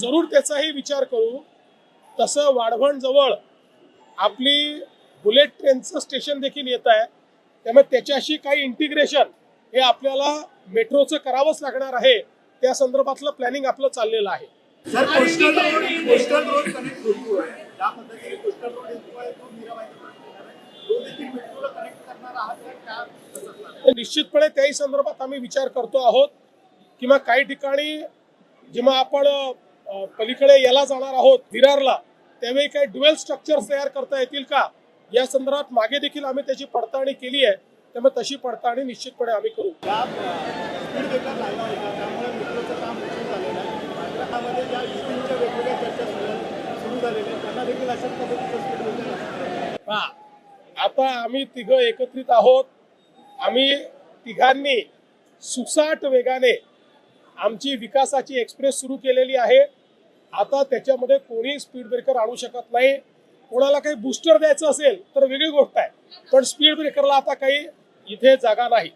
जरूर त्याचाही विचार करू. तसं वाढवण जवळ आपली बुलेट ट्रेनचं स्टेशन देखील येत आहे. त्यामुळे त्याच्याशी काही इंटिग्रेशन हे आपल्याला मेट्रोचं करावंच लागणार आहे. त्या संदर्भातलं प्लॅनिंग आपलं चाललेलं आहे. निश्चितपणे त्याही संदर्भात आम्ही विचार करतो आहोत. किंवा काही ठिकाणी जेव्हा आपण पलीकडे याला जाणार आहोत विरारला त्यावेळी काही ड्युएल स्ट्रक्चर्स तयार करता येतील का? या संदर्भात मागे देखील आम्ही त्याची पडताळणी केली आहे. त्यामुळे तशी पडताळणी निश्चितपणे आम्ही करू. आता आम्ही तिघं एकत्रित आहोत. आम्ही तिघांनी सुसाट वेगाने आमची विकासाची एक्सप्रेस सुरू केलेली आहे. आता त्याच्यामध्ये कोणी स्पीड ब्रेकर आणू शकत नाही. कोणाला काही बूस्टर द्यायचं असेल तर वेगळी गोष्ट आहे. पण स्पीड ब्रेकरला आता काही इथे जागा नाही.